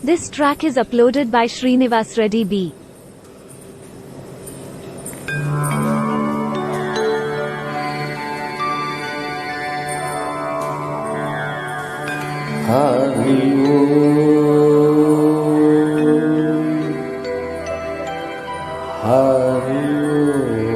This track is uploaded by Srinivas Reddy B. Hari Hari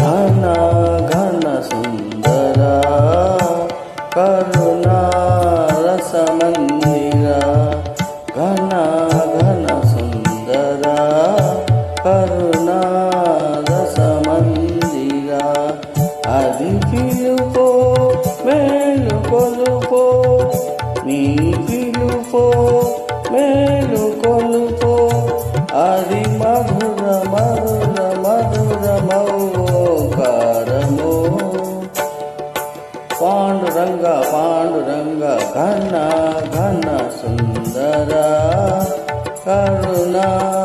ఘన ఘన సుందర కరుణా రసమందిర ఘన ఘన సుందర కరుణా రసమందిర అది పిలుపో మేలు కొలుపో నీ పిలుపో మేలు కొలుపో అది మధుర మధుర మధుర మౌ पाण्डुरङ्ग पाण्डुरङ्ग घन घन सुंदर करुणा।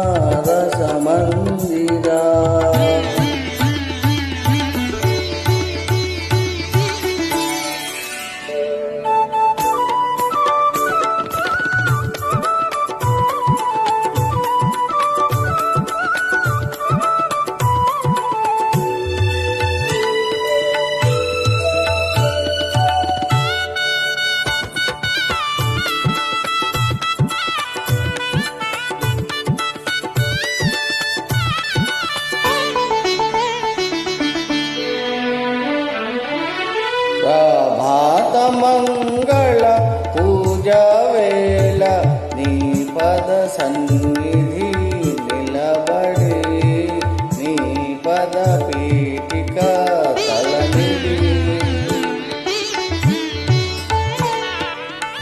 ಮಂಗಳ ಪೂಜಾ ವೇಳ ನೀಪದ ಸನ್ನಿಧಿ ನಿಲಬಡಿ ನೀಪದ ಪೀಠಿಕಾ ತಲನಿಧಿ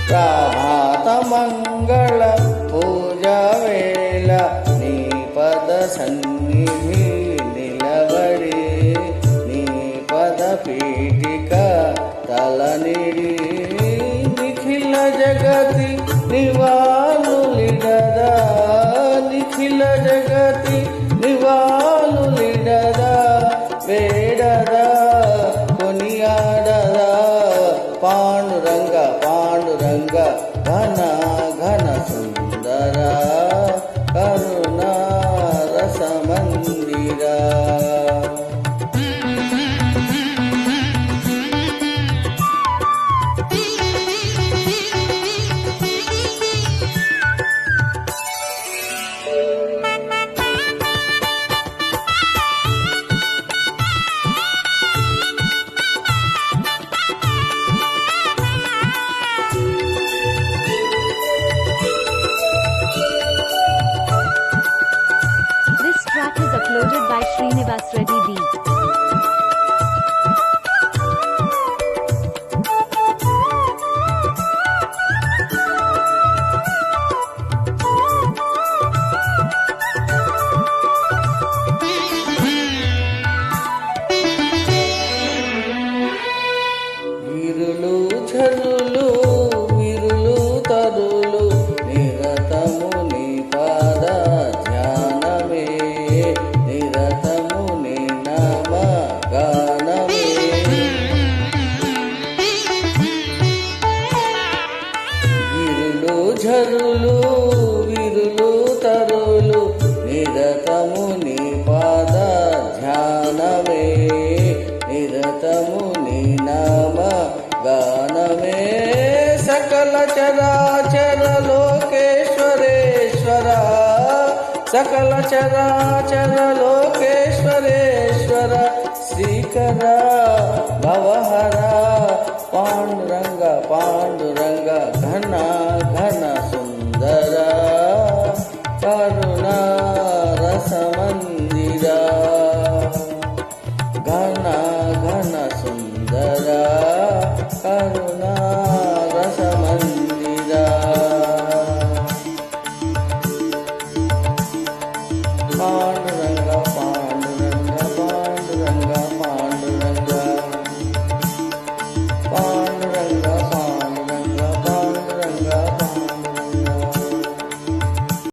ಪ್ರಾತ ಮಂಗಳ ಪೂಜಾ ವೇಳ ನೀಪದ ಸನ್ನಿಧಿ ನಿಲಬಡಿ ನೀಪದ ಪೀಠಿಕಾ సన్నిధి నిలబడి నీ పద పీఠిక తలనిడి నిఖిల జగతి నివాళులిడదా? నిఖిల జగతి నివాళులిడదా? వేడదా? కొనియాడదా? పాండురంగ పాండురంగ 力。సకల చరాచర లోకేశ్వరేశ్వర సకల చరాచర లోకేశ్వరేశ్వర శ్రీకర భవహర పాండురంగ పాండురంగ ఘన ఘన సుందర కరుణా